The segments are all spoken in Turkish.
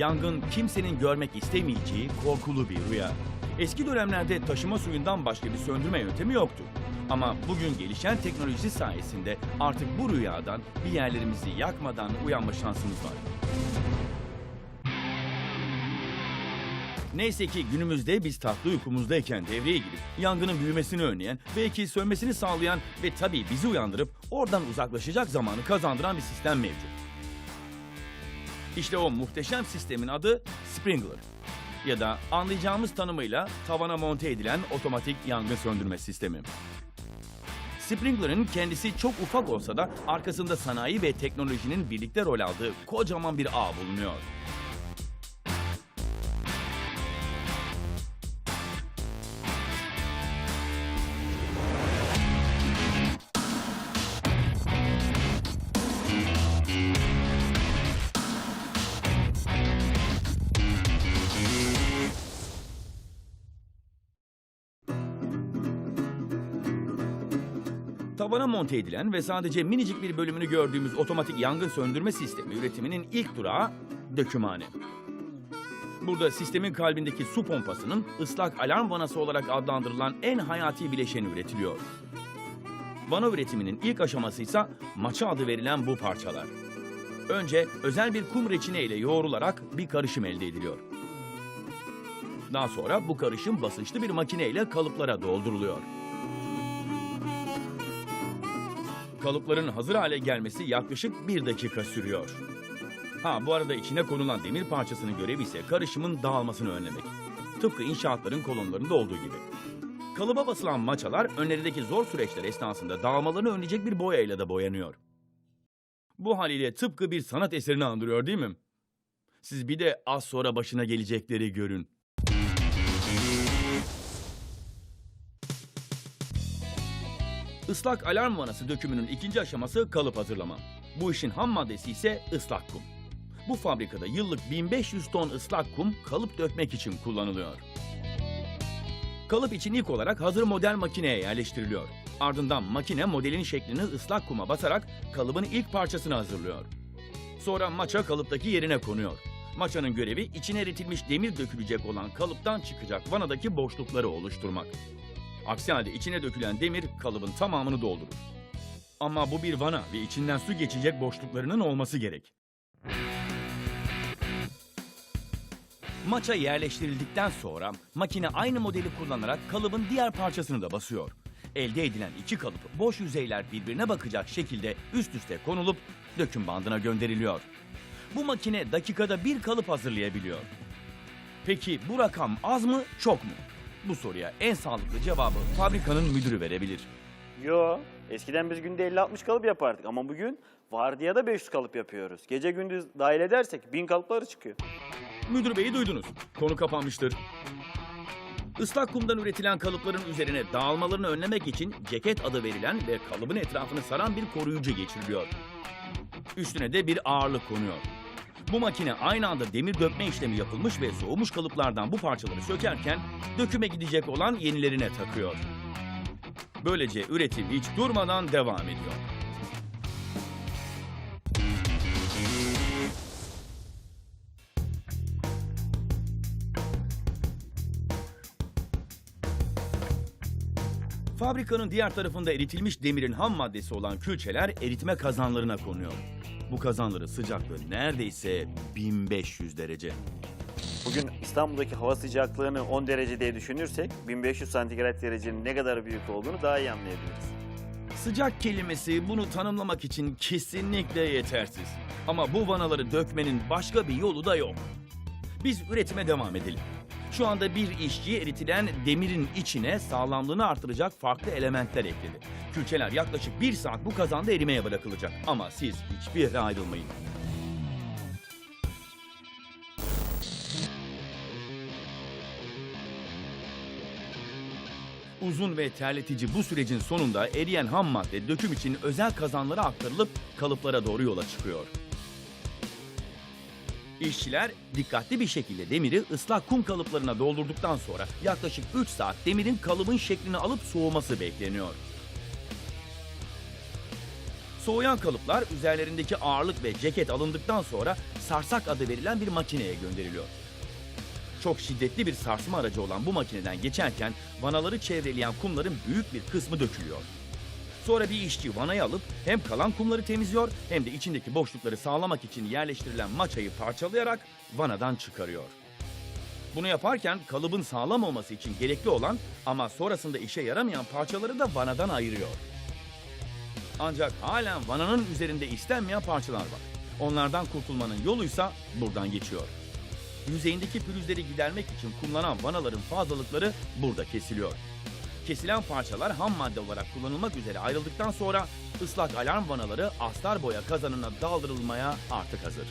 Yangın kimsenin görmek istemeyeceği korkulu bir rüya. Eski dönemlerde taşıma suyundan başka bir söndürme yöntemi yoktu. Ama bugün gelişen teknoloji sayesinde artık bu rüyadan bir yerlerimizi yakmadan uyanma şansımız var. Neyse ki günümüzde biz tatlı uykumuzdayken devreye girip yangının büyümesini önleyen, belki sönmesini sağlayan ve tabii bizi uyandırıp oradan uzaklaşacak zamanı kazandıran bir sistem mevcut. İşte o muhteşem sistemin adı Sprinkler ya da anlayacağımız tanımıyla tavana monte edilen otomatik yangın söndürme sistemi. Sprinkler'ın kendisi çok ufak olsa da arkasında sanayi ve teknolojinin birlikte rol aldığı kocaman bir ağ bulunuyor. Tavana monte edilen ve sadece minicik bir bölümünü gördüğümüz otomatik yangın söndürme sistemi üretiminin ilk durağı dökümhane. Burada sistemin kalbindeki su pompasının ıslak alarm vanası olarak adlandırılan en hayati bileşeni üretiliyor. Vana üretiminin ilk aşaması ise maça adı verilen bu parçalar. Önce özel bir kum reçine ile yoğrularak bir karışım elde ediliyor. Daha sonra bu karışım basınçlı bir makine ile kalıplara dolduruluyor. Kalıpların hazır hale gelmesi yaklaşık bir dakika sürüyor. Ha bu arada içine konulan demir parçasının görevi ise karışımın dağılmasını önlemek. Tıpkı inşaatların kolonlarında olduğu gibi. Kalıba basılan maçalar önlerindeki zor süreçler esnasında dağılmalarını önleyecek bir boyayla da boyanıyor. Bu haliyle tıpkı bir sanat eserini andırıyor değil mi? Siz bir de az sonra başına gelecekleri görün. Islak alarm vanası dökümünün ikinci aşaması kalıp hazırlama. Bu işin ham maddesi ise ıslak kum. Bu fabrikada yıllık 1500 ton ıslak kum kalıp dökmek için kullanılıyor. Kalıp için ilk olarak hazır model makineye yerleştiriliyor. Ardından makine modelin şeklini ıslak kuma basarak kalıbın ilk parçasını hazırlıyor. Sonra maça kalıptaki yerine konuyor. Maçanın görevi içine eritilmiş demir dökülecek olan kalıptan çıkacak vanadaki boşlukları oluşturmak. Aksi halde içine dökülen demir kalıbın tamamını doldurur. Ama bu bir vana ve içinden su geçecek boşluklarının olması gerek. Maça yerleştirildikten sonra makine aynı modeli kullanarak kalıbın diğer parçasını da basıyor. Elde edilen iki kalıp boş yüzeyler birbirine bakacak şekilde üst üste konulup döküm bandına gönderiliyor. Bu makine dakikada bir kalıp hazırlayabiliyor. Peki bu rakam az mı çok mu? Bu soruya en sağlıklı cevabı fabrikanın müdürü verebilir. Yo. Eskiden biz günde 50-60 kalıp yapardık ama bugün vardiyada 500 kalıp yapıyoruz. Gece gündüz dahil edersek 1000 kalıpları çıkıyor. Müdür beyi duydunuz. Konu kapanmıştır. Islak kumdan üretilen kalıpların üzerine dağılmalarını önlemek için ceket adı verilen ve kalıbın etrafını saran bir koruyucu geçiriliyor. Üstüne de bir ağırlık konuyor. Bu makine aynı anda demir dökme işlemi yapılmış ve soğumuş kalıplardan bu parçaları sökerken döküme gidecek olan yenilerine takıyor. Böylece üretim hiç durmadan devam ediyor. Fabrikanın diğer tarafında eritilmiş demirin ham maddesi olan külçeler eritme kazanlarına konuyor. Bu kazanların sıcaklığı neredeyse 1500 derece. Bugün İstanbul'daki hava sıcaklığını 10 derece diye düşünürsek 1500 santigrat derecenin ne kadar büyük olduğunu daha iyi anlayabiliriz. Sıcak kelimesi bunu tanımlamak için kesinlikle yetersiz. Ama bu vanaları dökmenin başka bir yolu da yok. Biz üretime devam edelim. Şu anda bir işçi eritilen demirin içine sağlamlığını artıracak farklı elementler ekledi. Külçeler yaklaşık bir saat bu kazanda erimeye bırakılacak. Ama siz hiçbir yere ayrılmayın. Uzun ve terletici bu sürecin sonunda eriyen ham madde döküm için özel kazanlara aktarılıp kalıplara doğru yola çıkıyor. İşçiler dikkatli bir şekilde demiri ıslak kum kalıplarına doldurduktan sonra yaklaşık 3 saat demirin kalıbın şeklini alıp soğuması bekleniyor. Soğuyan kalıplar üzerlerindeki ağırlık ve ceket alındıktan sonra sarsak adı verilen bir makineye gönderiliyor. Çok şiddetli bir sarsma aracı olan bu makineden geçerken vanaları çevreleyen kumların büyük bir kısmı dökülüyor. Sonra bir işçi vanayı alıp hem kalan kumları temizliyor hem de içindeki boşlukları sağlamak için yerleştirilen maçayı parçalayarak vanadan çıkarıyor. Bunu yaparken kalıbın sağlam olması için gerekli olan ama sonrasında işe yaramayan parçaları da vanadan ayırıyor. Ancak halen vananın üzerinde istenmeyen parçalar var. Onlardan kurtulmanın yoluysa buradan geçiyor. Yüzeyindeki pürüzleri gidermek için kullanılan vanaların fazlalıkları burada kesiliyor. Kesilen parçalar ham madde olarak kullanılmak üzere ayrıldıktan sonra ıslak alarm vanaları astar boya kazanına daldırılmaya artık hazır.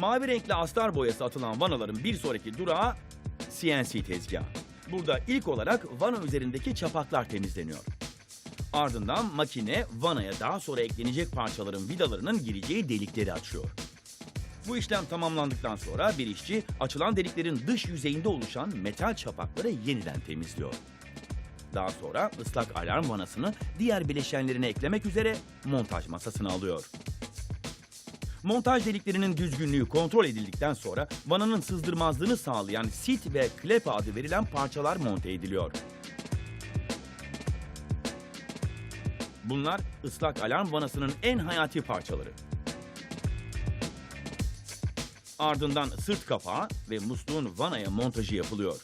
Mavi renkli astar boyası atılan vanaların bir sonraki durağı CNC tezgahı. Burada ilk olarak vana üzerindeki çapaklar temizleniyor. Ardından makine vanaya daha sonra eklenecek parçaların vidalarının gireceği delikleri açıyor. Bu işlem tamamlandıktan sonra bir işçi açılan deliklerin dış yüzeyinde oluşan metal çapakları yeniden temizliyor. Daha sonra ıslak alarm vanasını diğer bileşenlerine eklemek üzere montaj masasına alıyor. Montaj deliklerinin düzgünlüğü kontrol edildikten sonra vananın sızdırmazlığını sağlayan sit ve klep adı verilen parçalar monte ediliyor. Bunlar ıslak alarm vanasının en hayati parçaları. Ardından sırt kapağı ve musluğun vanaya montajı yapılıyor.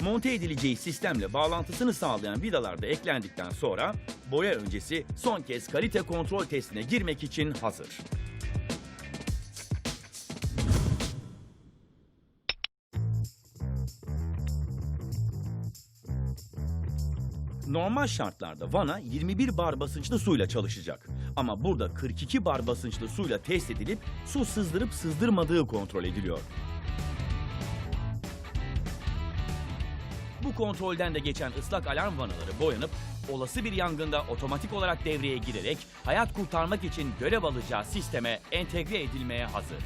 Monte edileceği sistemle bağlantısını sağlayan vidalar da eklendikten sonra boya öncesi son kez kalite kontrol testine girmek için hazır. Normal şartlarda vana 21 bar basınçlı suyla çalışacak. Ama burada 42 bar basınçlı suyla test edilip su sızdırıp sızdırmadığı kontrol ediliyor. Bu kontrolden de geçen ıslak alarm vanaları boyanıp olası bir yangında otomatik olarak devreye girerek hayat kurtarmak için görev alacağı sisteme entegre edilmeye hazır.